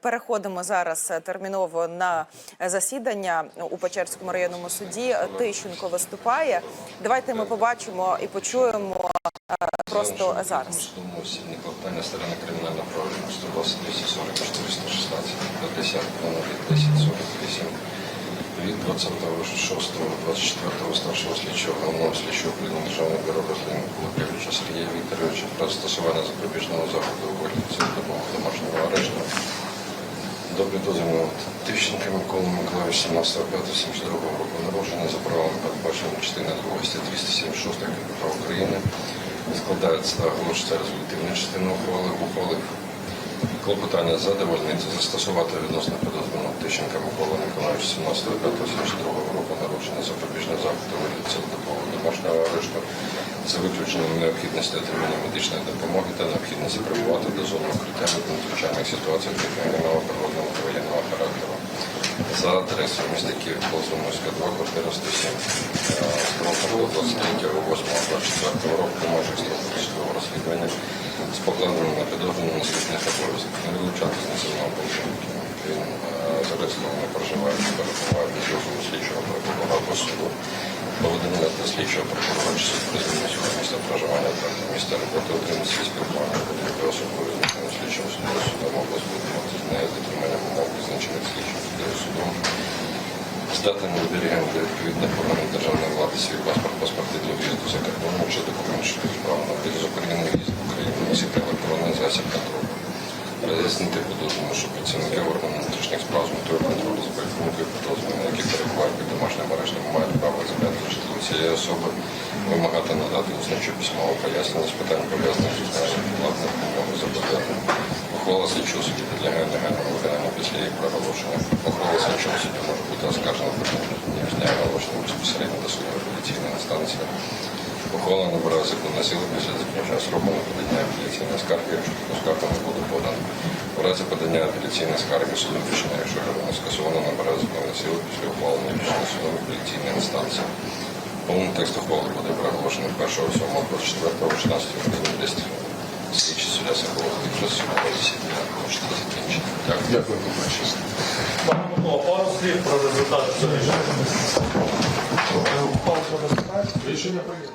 Переходимо зараз е, терміново на засідання у Печерському районному суді. Тищенко виступає. Давайте ми побачимо і почуємо е, просто зараз. Судовому осібні клопотання сторона кримінального провадження 120 240 416 до 10 номер 1048 від 26 24 старшого слідчого головного слідчого управління Державного бюро розслідування Кулакевича Сергія Вікторовича про застосування запобіжного заходу у вигляді цілодобового домашнього арешту до підозрюваного Тищенка Миколи Миколаївича 17 5 72 року народження. За правом передбаченим частини 2 статті 276 КПК України складається та резолютивна частина ухвали ухвали. Клопотання задовольнити застосувати відносно підозрюваного Тищенка Миколи Миколаївича 17 5 72 року народження запобіжного заходу вигляді цілодобового домашнього арешту за виключенням необхідності отримання медичної допомоги та необхідності прибувати до зони укриття від надзвичайних ситуацій кримінального природного та воєнного характеру. За адресою міста Київ, Ползумовська, 2, квартира 107. Строком до 23 8 року може строку розслідування з покладенням на підозрюваного наступних обов'язків. Не вилучати з населеного політики. Він е, зареєстрований не проживає, не дозволу слідчого прокурора або суду. Поведення до слідчого прокурора чи суд призвільнить проживання та місце роботи отримати спілкування. Потрібно особливо визначеним слідчим судом або судом з нею дотриманням умов визначених слідчим судом. Здати на зберігання для відповідних органів державної влади свій паспорт, паспорти для в'їзду за кордоном чи документ, що в'їзд з України, носити електронний засіб контролю. Роз'яснити підозрювану, що працівники органів внутрішніх справ з метою контролю за поведінкою підозрюваної, які перебувають під домашнім арештом, мають право забрати житло цієї особи, вимагати надати усничу письмове пояснення з питань пов'язаних з узнанням владних умов зобов'язань. Ухвала слідчого судді підлягає негайному виконанню після їх проголошення. Ухвала слідчого судді може бути оскаржена протягом дня оголошення безпосередньо до суду апеляційної інстанції. Ухвала набирає законну силу після закінчення строку на подання апеляційної скарги, якщо така скарга не буде подана. В разі подання апеляційної скарги судом рішення, якщо його скасовано, набирає законну силу після ухвалення рішення судом апеляційної інстанції. Повний текст ухвали буде проголошений 1 7 24 16 години 10 слідчі суддя Сахова вже судове засідання можете закінчити. Дякую. Дякую. Пане Микола, пару слів про результати цього. Рішення прийнято.